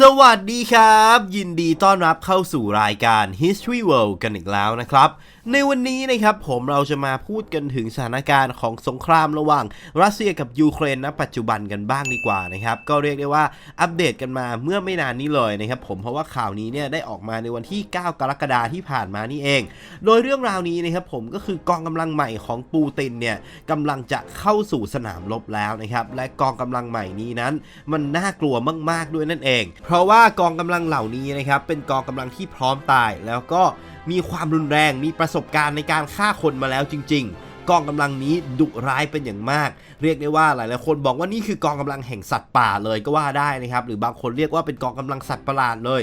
สวัสดีครับ ยินดีต้อนรับเข้าสู่รายการ History World กันอีกแล้วนะครับในวันนี้นะครับผมเราจะมาพูดกันถึงสถานการณ์ของสงครามระหว่าง รัสเซียกับยูเครนณปัจจุบันกันบ้างดีกว่านะครับก็เรียกได้ว่าอัปเดตกันมาเมื่อไม่นานนี้เลยนะครับผมเพราะว่าข่าวนี้เนี่ยได้ออกมาในวันที่ 9 กรกฎาคมที่ผ่านมานี่เอง โดยเรื่องราวนี้นะครับผมก็คือกองกำลังใหม่ของปูตินเนี่ยกำลังจะเข้าสู่สนามรบแล้วนะครับและกองกำลังใหม่นี้นั้นมันน่ากลัวมาก ๆด้วยนั่นเอง เพราะว่ากองกำลังเหล่านี้นะครับเป็นกองกำลังที่พร้อมตายแล้วก็ มีความรุนแรง มีประสบการณ์ในการฆ่าคนมาแล้วจริง ๆกองกำลังนี้ดุร้ายเป็นอย่างมาก เรียกได้ว่าหลายๆคนบอกว่านี่คือกองกำลังแห่งสัตว์ป่าเลยก็ว่าได้นะครับ หรือบางคนเรียกว่าเป็นกองกำลังสัตว์ประหลาดเลย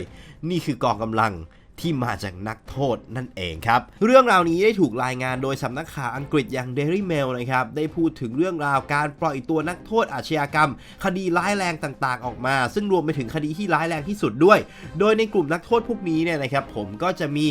นี่คือกองกำลัง ที่มาจากนักโทษนั่นเองครับ เรื่องราวนี้ได้ถูกรายงานโดยสำนักข่าวอังกฤษอย่าง Daily Mail นะครับ ได้พูดถึงเรื่องราวการปล่อยตัวนักโทษอาชญากรรม คดีร้ายแรงต่างๆ ออกมา ซึ่งรวมไปถึงคดีที่ร้ายแรงที่สุดด้วย โดยในกลุ่มนักโทษพวกนี้เนี่ยนะครับผมก็จะมี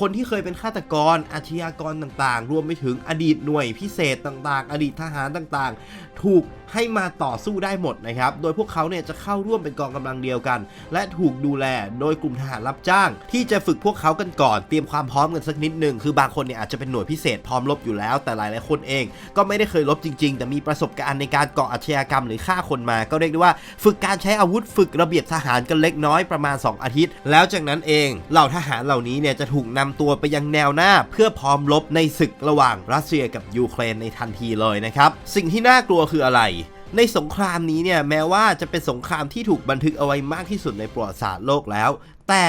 คนที่เคยเป็นฆาตกรอาชญากรต่างๆ รวมไปถึงอดีตหน่วยพิเศษต่างๆ อดีตทหารต่างๆ ถูกให้มาต่อสู้ได้หมดนะครับ โดยพวกเขาเนี่ยจะเข้าร่วมเป็นกองกำลังเดียวกัน และถูกดูแลโดยกลุ่มทหารรับจ้าง ที่จะฝึกพวกเขากันก่อน เตรียมความพร้อมกันสักนิดหนึ่งคือบางคนเนี่ยอาจจะเป็นหน่วยพิเศษพร้อมรบอยู่แล้ว แต่หลายๆคนเอง ก็ไม่ได้เคยรบจริง ๆ แต่มีประสบการณ์ในการก่ออาชญากรรมหรือฆ่าคนมา ก็เรียกได้ว่า ฝึกการใช้อาวุธฝึกระเบียบทหารกันเล็กน้อยประมาณ 2 อาทิตย์ แล้วจากนั้นเองเหล่าทหารเหล่านี้เนี่ยจะถูกนำตัวไปยังแนวหน้า เพื่อพร้อมรบในศึกระหว่างรัสเซียกับยูเครนในทันทีเลยนะครับสิ่งที่น่ากลัวคืออะไรในสงครามนี้เนี่ยแม้ว่าจะเป็นสงครามที่ถูกบันทึกเอาไว้มากที่สุดในประวัติศาสตร์โลกแล้ว แต่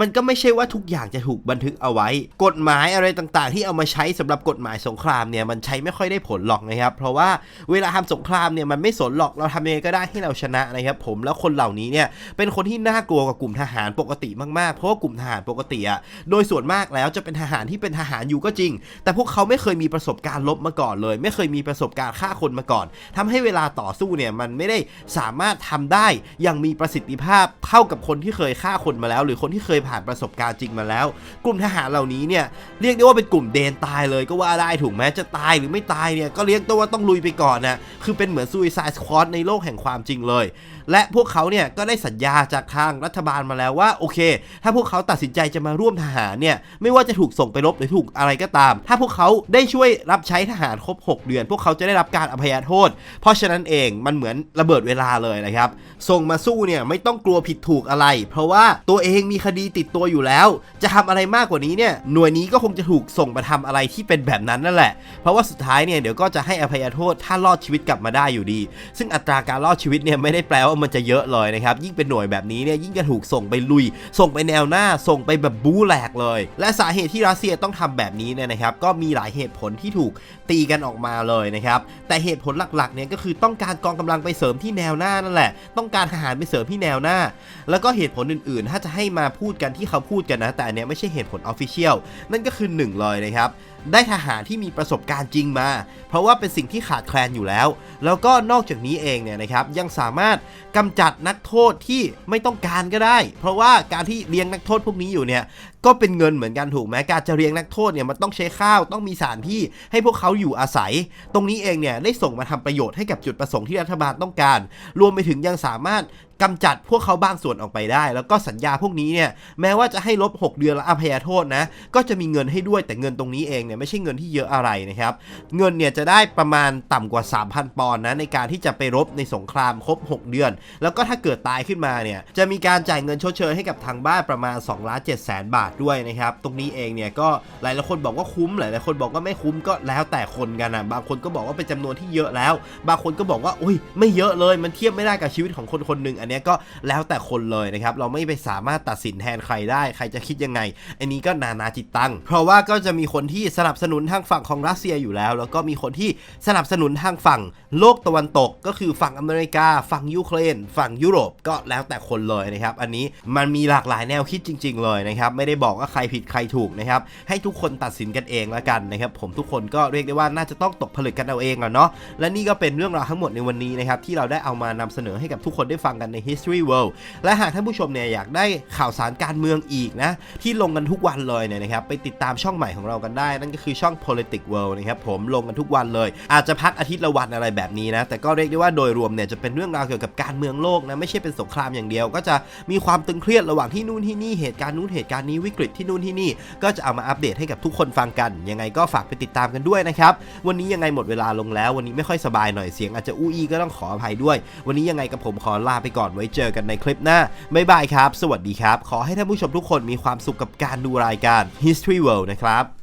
มันก็ไม่ใช่ว่าทุกอย่างจะถูกบันทึกเอาไว้ กฎหมายอะไรต่างๆ ที่เอามาใช้สำหรับกฎหมายสงครามเนี่ยมันใช้ไม่ค่อยได้ผลหรอกนะครับ เพราะว่าเวลาทำสงครามเนี่ยมันไม่สนหรอกเราทำยังไงก็ได้ให้เราชนะนะครับผมแล้วคนเหล่านี้เนี่ยเป็นคนที่น่ากลัวกว่ากลุ่มทหารปกติมากๆ เพราะว่ากลุ่มทหารปกติอะโดยส่วนมากแล้วจะเป็นทหารที่เป็นทหารอยู่ก็จริง แต่พวกเขาไม่เคยมีประสบการณ์ลบมาก่อนเลย ไม่เคยมีประสบการณ์ฆ่าคนมาก่อนทำให้เวลาต่อสู้เนี่ยมันไม่ได้สามารถทำได้อย่างมีประสิทธิภาพเท่ากับคนที่เคยฆ่าคนมาแล้ว หรือคนที่เคยผ่านประสบการณ์จริงมาแล้ว กลุ่มทหารเหล่านี้เนี่ยเรียกได้ว่าเป็นกลุ่มเดนตายเลยก็ว่าได้ถูกไหมจะตายหรือไม่ตายเนี่ยก็เรียกตัวว่าต้องลุยไปก่อนนะคือเป็นเหมือนซู i ไซ d ์สควอตในโลกแห่งความจริงเลย และพวกเขาเนี่ยก็ได้สัญญาจากทางรัฐบาลมาแล้วว่าโอเค ถ้าพวกเขาตัดสินใจจะมาร่วมทหารเนี่ยไม่ว่าจะถูกส่งไปรบหรือถูกอะไรก็ตาม ถ้าพวกเขาได้ช่วยรับใช้ทหารครบ 6 เดือน พวกเขาจะได้รับการอภัยโทษ เพราะฉะนั้นเองมันเหมือนระเบิดเวลาเลยนะครับส่งมาสู้เนี่ยไม่ต้องกลัวผิดถูกอะไร เพราะว่าตัวเองมีคดีติดตัวอยู่แล้ว จะทำอะไรมากกว่านี้เนี่ยหน่วยนี้ก็คงจะถูกส่งมาทำอะไรที่เป็นแบบนั้นนั่นแหละ เพราะว่าสุดท้ายเนี่ยเดี๋ยวก็จะให้อภัยโทษถ้ารอดชีวิตกลับมาได้อยู่ดี ซึ่งอัตราการรอดชีวิตเนี่ยไม่ได้แปลว่ามันจะเยอะเลยนะครับ ยิ่งเป็นหน่วยแบบนี้เนี่ยยิ่งจะถูกส่งไปลุย ส่งไปแนวหน้าส่งไปแบบบู๊แหลกเลย และสาเหตุที่รัสเซียต้องทำแบบนี้เนี่ยนะครับ ก็มีหลายเหตุผลที่ถูกตีกันออกมาเลยนะครับ แต่เหตุผลหลักๆเนี่ยก็คือต้องการกองกำลังไปเสริมที่แนวหน้านั่นแหละ ต้องการทหารไปเสริมที่แนวหน้า แล้วก็เหตุผลอื่นๆ ถ้าจะให้มาพูดกันที่เขาพูดกันนะ แต่อันเนี้ยไม่ใช่เหตุผลออฟฟิเชียลนั่นก็คือหนึ่งเลยนะครับ ได้ทหารที่มีประสบการณ์จริงมา เพราะว่าเป็นสิ่งที่ขาดแคลนอยู่แล้ว แล้วก็นอกจากนี้เองเนี่ยนะครับยังสามารถกำจัดนักโทษที่ไม่ต้องการก็ได้ เพราะว่าการที่เลี้ยงนักโทษพวกนี้อยู่เนี่ย ก็เป็นเงินเหมือนกันถูกไหมการจะเลี้ยงนักโทษเนี่ยมันต้องใช้ข้าวต้องมีสถานที่ให้พวกเขาอยู่อาศัย ตรงนี้เองเนี่ยได้ส่งมาทำประโยชน์ให้กับจุดประสงค์ที่รัฐบาลต้องการ รวมไปถึงยังสามารถกำจัดพวกเขาบางส่วนออกไปได้ แล้วก็สัญญาพวกนี้เนี่ยแม้ว่าจะให้ลบ 6 เดือนละอภัยโทษนะ ก็จะมีเงินให้ด้วยแต่เงินตรงนี้เองเนี่ยไม่ใช่เงินที่เยอะอะไรนะครับ เงินเนี่ยจะได้ประมาณต่ำกว่า 3,000 ปอนด์นะในการที่จะไปรบในสงครามครบ 6 เดือน แล้วก็ถ้าเกิดตายขึ้นมาเนี่ยจะมีการจ่ายเงินชดเชยให้กับทางบ้านประมาณ2ล้าน7แสนบาทด้วยนะครับ ตรงนี้เองเนี่ยก็หลายหลายคนบอกว่าคุ้มหลายหลายคนบอกว่าไม่คุ้มก็แล้วแต่คนกันนะบางคนก็บอกว่าเป็นจำนวนที่เยอะแล้ว บางคนก็บอกว่าอุ้ยไม่เยอะเลย มันเทียบไม่ได้กับชีวิตของคนคนหนึ่งอันนี้ก็แล้วแต่คนเลยนะครับเราไม่ไปสามารถตัดสินแทนใครได้ ใครจะคิดยังไง อันนี้ก็นานาจิตตัง เพราะว่าก็จะมีคนที่สนับสนุนทางฝั่งของรัสเซียอยู่แล้ว แล้วก็มีคนที่สนับสนุนทางฝั่งโลกตะวันตก ก็คือฝั่งอเมริกา ฝั่งยูเครน ฝั่งยุโรปก็แล้วแต่คนเลยนะครับ อันนี้มันมีหลากหลายแนวคิดจริง ๆ เลยนะครับ ไม่ได้บอกว่าใครผิดใครถูกนะครับ ให้ทุกคนตัดสินกันเองแล้วกันนะครับ ผมทุกคนก็เรียกได้ว่าน่าจะต้องตกผลึกกันเอาเองอะเนาะ และนี่ก็เป็นเรื่องราวทั้งหมดในวันนี้นะครับที่เราได้เอามานำเสนอให้กับทุกคนได้ฟังกันใน History World และหากท่านผู้ชมเนี่ยอยากได้ข่าวสารการเมืองอีกนะ ที่ลงกันทุกวันเลยเนี่ยนะครับไปติดตามช่องใหม่ของเรากันได้ นั่นก็คือช่อง Politic World นะครับผมลงกันทุกวันเลย อาจจะพักอาทิตย์ละวันอะไรแบบนี้นะแต่ก็เรียกได้ว่าโดยรวมเนี่ยจะเป็นเรื่องราวเกี่ยวกับการเมืองโลกนะไม่ใช่เป็นสงครามอย่างเดียว ก็จะมีความตึงเครียดระหว่างที่นู่นที่นี่เหตุการณ์นู้นเหตุการณ์นี้วิกฤตที่นู่นที่นี่ ก็จะเอามาอัปเดตให้กับทุกคนฟังกัน ยังไงก็ฝากไปติดตามกันด้วยนะครับ วันนี้ยังไงหมดเวลาลงแล้ว วันนี้ไม่ค่อยสบายหน่อยเสียงอาจจะอู้อี้ก็ต้องขออภัยด้วย วันนี้ยังไงกับผมขอลาไปก่อนไว้เจอกันในคลิปหน้าบ๊ายบายครับ สวัสดีครับ ขอให้ท่านผู้ชมทุกคนมีความสุขกับการดูรายการ History World นะครับ